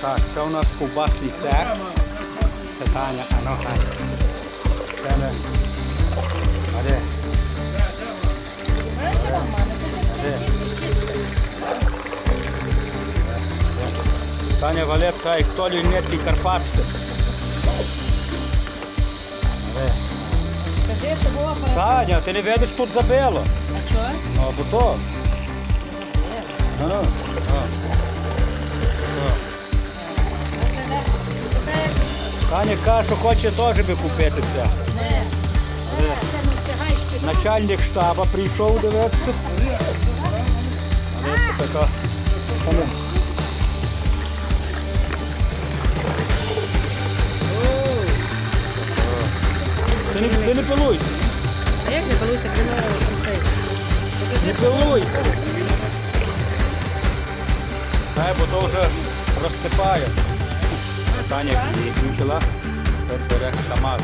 Так, це у нас ковбасний цех. Це Таня, а ну Таня. Це ми. А де? А де? Таня Валетка і хто Лінецький Карпатці. А де? Скажи, це була апарат. Таня, ти не видиш, тут забило. А чого? Ну, або то. Ну, ну. ну. Ну. Таня каже, що хоче теж би купити це. Не. Це не встигаєш чи Начальник штаба прийшов дивитися. Це така. Ти не, ти не пилуйся, А як не коли не пилуйся. Хай, бо то вже ж розсипає. Таня тепер бере КАМАЗ.